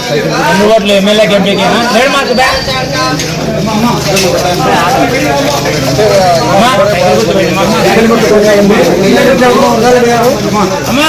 రెండు ఓట్లు ఎమ్మెల్యేకి ఎంపీకి లేడు మాకు బ్యా అమ్మా,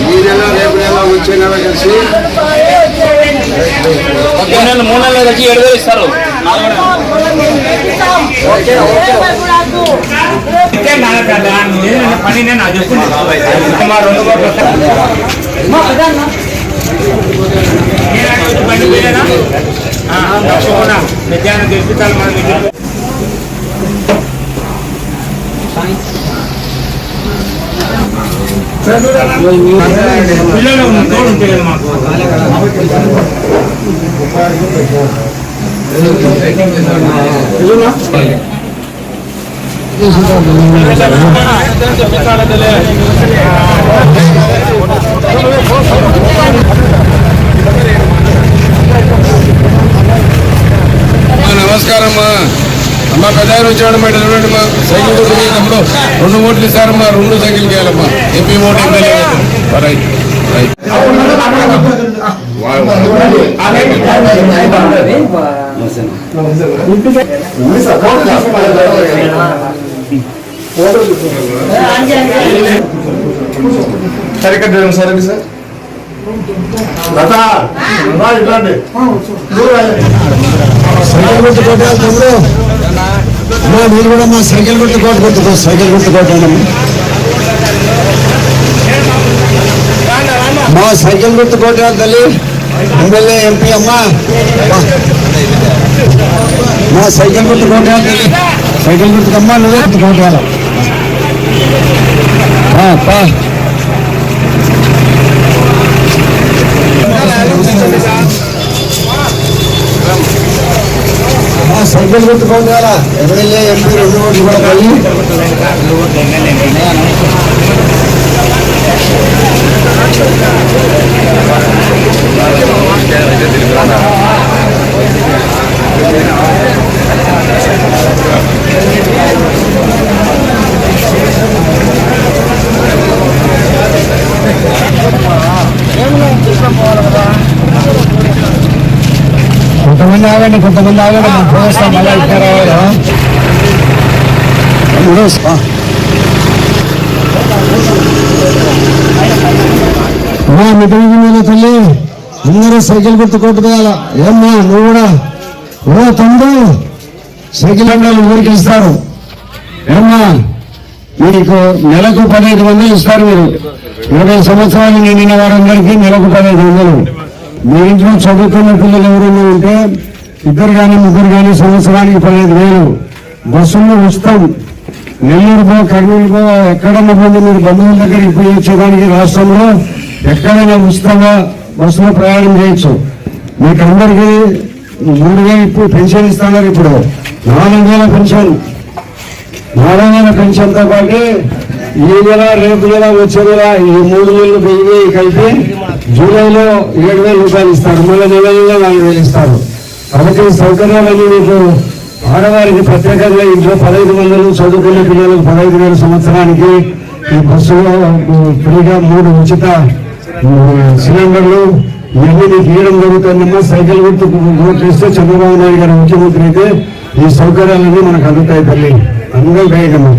ఈ నెల రేపు నెల వచ్చే నెల కలిసి మూడు నెలలు వచ్చి ఏడు వేలు ఇస్తారు నేను పని నేను అది చెప్పుకుంటా. మధ్యాహ్నం తెలుపుతాను మన దగ్గర. పిల్లలు తోడు ఉంటాయి కదా మాకు అమ్మా, నమస్కారం అమ్మా మా పెద్ద వచ్చాడు మా చూడండి మా సైకిల్ కొట్టు రెండు ఓట్లు ఇస్తారమ్మా రెండు సైకిల్ చేయాలమ్మా MP vote MLA vote. Right right. సరికట్టడం సరే సార్. లత రా ఇట్లాంటి సైకిల్ గుర్తు కొట్టాలి తమ్ముడు అమ్మా మీరు కూడా మా సైకిల్ గుర్తు కోట కొట్టుకో సైకిల్ గుర్తు కొట్టాను మా సైకిల్ గుర్తు కోట తల్లి. ఎమ్మెల్యే ఎంపీ అమ్మా. మా- సైకిల్ గుర్తు కోట తల్లి. సైకిల్ గుర్తుకమ్మా నువ్వే గుర్తు కోట ఆ, పా. మా సైకిల్ గుర్తు కొట్టాలా ఎమ్మెల్యే ఎంపీ రెండు ఓట్లు కూడా తల్లి కొంతమంది ఆగండి కొంతమంది ఆగండి. మనం పోస్తాం మళ్ళీ ఇక్కడ. అమ్మా మీద తల్లి అందరూ సైకిల్ గుర్తు కొట్టుకోవాలా ఏమ్మా నువ్వు కూడా? ఓ తమ్ముడు సైకిల్ అండాలు ఊరికి ఇస్తారు? ఏమ్మా మీకు నెలకు పదహైదు వందలు ఇస్తారు మీరు. ఇరవై సంవత్సరాలు నిండిన వారందరికీ నెలకు పదహైదు వందలు. మీ ఇంట్లో చదువుకున్న పిల్లలు ఎవరైనా ఉంటే ఇద్దరు కానీ ముగ్గురు కానీ సంవత్సరానికి పదిహేను వేలు బస్సుల్లో ఉచితం నెల్లూరుకో కర్నూలుకో ఎక్కడన్నా పోతే మీరు బంధువుల దగ్గరికి పోయి వచ్చేదానికి రాష్ట్రంలో ఎక్కడైనా ఉచితంగా బస్సులో ప్రయాణం చేయొచ్చు. మీకు అందరికీ మూడు వేలు ఇప్పుడు పెన్షన్ ఇస్తున్నారు ఇప్పుడు. నాలుగు వేల పెన్షన్. నాలుగు వేల పెన్షన్తో పాటు ఈ నెల రేపు నెల వచ్చే నెల ఈ మూడు నెలలు వెయ్యి వెయ్యి కలిపి జూలైలో ఏడు వేల రూపాయలు ఇస్తారు. మళ్ళీ నెల నెల నాలుగు వేలు ఇస్తారు. కాబట్టి ఈ మీకు ఆడవారికి ప్రత్యేకంగా ఇంట్లో పదహైదు వందలు చదువుకునే పిల్లలకు పదహైదు వేల సంవత్సరానికి ఈ బస్సులో ఫ్రీగా మూడు ఉచిత సిలిండర్లు ఇవన్నీ తీయడం ఇవ్వడం జరుగుతుందమ్మా. సైకిల్ గుర్తు చేస్తే చంద్రబాబు నాయుడు గారు ముఖ్యమంత్రి అయితే ఈ సౌకర్యాలన్నీ మనకు అందుతాయి తల్లి. అందరూ వేయగలము